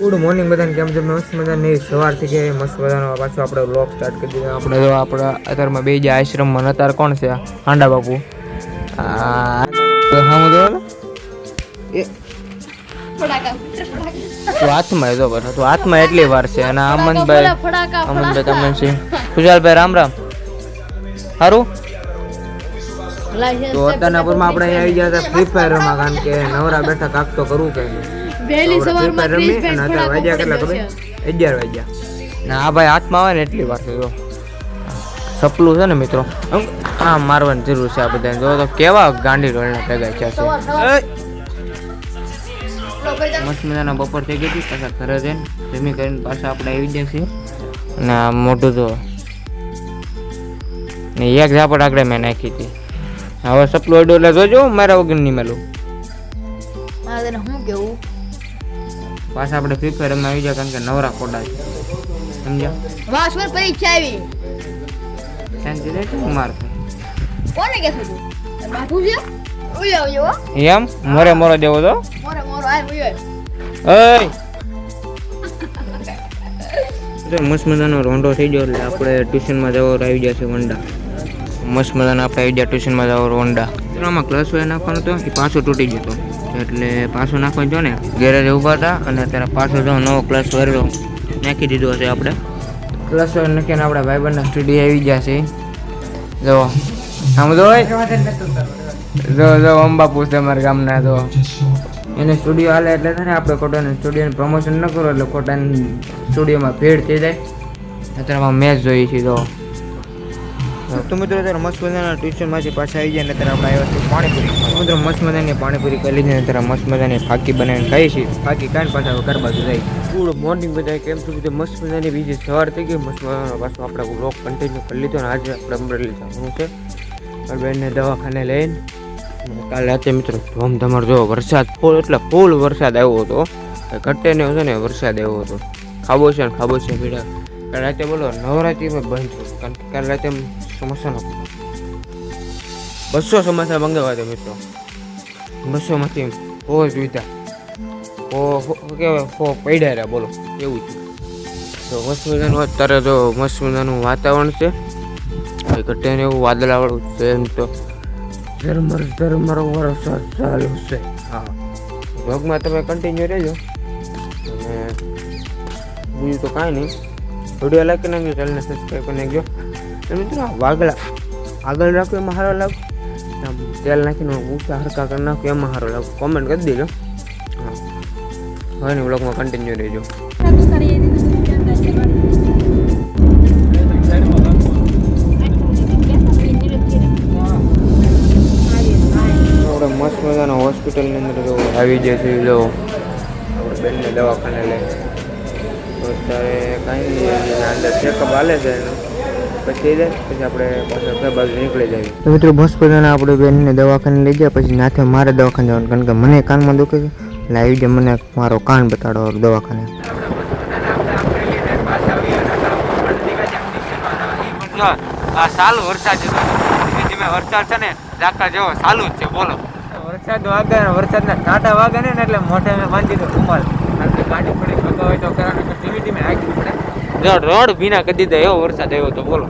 Good morning બધાને કેમ છે? મસ્ત મજાની સવારથી કે મસ્ત મજાનો પાછો આપણે વ્લોગ સ્ટાર્ટ કરી દીધો. આપણે જો આપણા અત્યારમાં બે જે આશ્રમમાં અત્યારે કોણ છે હાંડા બાપુ. હાથમાં જો બસ તું હાથમાં એટલી વાર છે. અને અમનભાઈ અમનભાઈ તમને છે ખુશાલભાઈ રામ રામ. સારું તો અત્યારના પરમાં આપણે આવી ગયા હતા ફ્રી ફાયર રમવા કારણ કે નવરા બેઠા કાક તો કરવું કે વહેલી સવારમાં રમી ક્રિસ અને અત્યારે વાગ્યા કેટલા ખબર? અગિયાર વાગ્યા. ના આ ભાઈ હાથમાં આવે ને એટલી વાર છે જો. સપલું છે ને મિત્રો આ મારવાની જરૂર છે આ બધાને. જો તો કેવા ગાંડી રોલના ભેગા થયા છે. મસ્ત મજાના બપોર થઈ ગઈ હતી પાછા ઘરે જઈને જમી કરીને પાછા આપણે આવી ગયા છીએ. અને આ મોઢું તો ને એક ઝાપડ આગળ મેં નાખી હતી. હવે સપલું એટલે જોજો મારા વગર નહીં મેલું. મારે તને શું કેવું? પાછા આપણે ફ્રી ફાયર રમવા આવી ગયા કારણ કે નવરા કોડા છે. સમજ્યા? વાસવર પરીક્ષા આવી. શાંતિ રહે છે માર કોને કે તું? બાપુ છે ઉયો ઉયો એમ? મોરે મોરો દેવો તો? મોરે મોરો ઉયો એય તો મસ્ત મજાનો રોંડો થઈ ગયો એટલે આપણે ટ્યુશનમાં જવા આવી છે વંડા. મસ્ત મજાના આપણે આવી ગયા ટ્યુશનમાં જાવ રોંડા આમાં ક્લસ વાય નાખવાનો હતો એ પાછો તૂટી ગયો એટલે પાછો નાખવાનો જો ને ગેરેજ ઊભા હતા અને અત્યારે પાછો જો નવો ક્લાસ વાયરો નાખી દીધો હશે આપણે. ક્લાસ વાયર નાખીને આપણા ભાઈબંધના સ્ટુડિયો આવી ગયા છે. જો આમ જો જો જો અંબાપુ છે અમારા ગામના જો. એને સ્ટુડિયો હાલે એટલે થાય ને આપણે ખોટાને સ્ટુડિયોને પ્રમોશન ન કરો એટલે ખોટાને સ્ટુડિયોમાં ભેડ થઈ જાય. અત્યારે મેચ જોઈએ છીએ તો તો મિત્રો અત્યારે મસ્ત મજાના ટ્યુશનમાંથી પાછા આવી જાય ને અત્યારે આપણે આવ્યા છીએ પાણીપુરી. મિત્રો મસ્ત મજાની પાણીપુરી કરી લીધી અત્યારે મસ્ત મજાની ફાકી બનાવીને ખાઈ છીએ. ફાકી કાંઈ પાછા ઘર બાજુ જાય ગુડ મોર્નિંગ બધા કેમ છો બધું? મસ્ત મજાની બીજી સવાર થઈ ગઈ. મસ્ત મજાનો પાછો આપણે બ્લોક કન્ટિન્યુ કરી લીધો ને આજે આપણે અમરેલી જવાનું છે. બેનને દવાખાને લઈને. અને કાલે રાતે મિત્રો ધોમધમાર જો વરસાદ ફૂલ, એટલે ફૂલ વરસાદ આવ્યો હતો. ઘટે ને હતો ને, વરસાદ આવ્યો હતો. ખાબો છે ને ખાબો છે ભીડા કાલે રાતે બોલો, નવરાત્રિમાં બંધ છું. કારણ કે કાલે રાતે સમોસાનો બસો સમોસા મંગાવ્યા હતા મિત્રો. બસોમાંથી બહુ જોઈતા ઓ શું કહેવાય હો પડ્યા રહ્યા, બોલો. એવું છે. તો મસ્ત અત્યારે જો મસ્ત મજાનું વાતાવરણ છે એ ઘટે ને એવું વાદળાવાળું છે એમ તો. ઝરમર ઝરમર વરસાદ ચાલુ છે. હા. વ્લોગમાં તમે કન્ટિન્યુ રહેજો. અને બીજું તો કાંઈ નહીં. વીડિયો લાઈક કરી નાખજો ચેનલને સબસ્ક્રાઈબ કરી નાખજો. વાગલા. આગળ રાખો એમાં સારો લાગ. તેલ નાખીને ઊંચા હરકા કરી નાખો, એમાં સારો લાગુ. કોમેન્ટ કરી દેજો. હવે બ્લોગમાં કન્ટિન્યુ રહેજો. મસ્ત મજાના હોસ્પિટલની અંદર જો આવી જાય છે જો. આપણે બેનને દવાખાને લે તો અત્યારે કાંઈ અંદર ચેકઅપ હાલે છે એનું. પછી જાય પછી આપણે બાજુ નીકળી જાય તો મિત્રો બસ બધાને આપણે બેનને દવાખાને લઈ ગયા પછી નાથે મારે દવાખાને જવાનું કારણ કે મને કાનમાં દુખે છે. એટલે આવી જાય મને મારો કાન બતાડો દવાખાને. આ સાલું વરસાદ જતો ધીમે ધીમે વરસાદ છે ને ડાકા જેવો સાલું જ છે બોલો. વરસાદ વાગે ને વરસાદના ટાટા વાગે ને એટલે મોઢે મેં બાંધી દીધો કુમાર ગાડી પડી ભગાવે તો કરવાનું તો ધીમે ધીમે આગળ પડે. રોડ ભીના કરી દીધા એવો વરસાદ આવ્યો તો બોલો.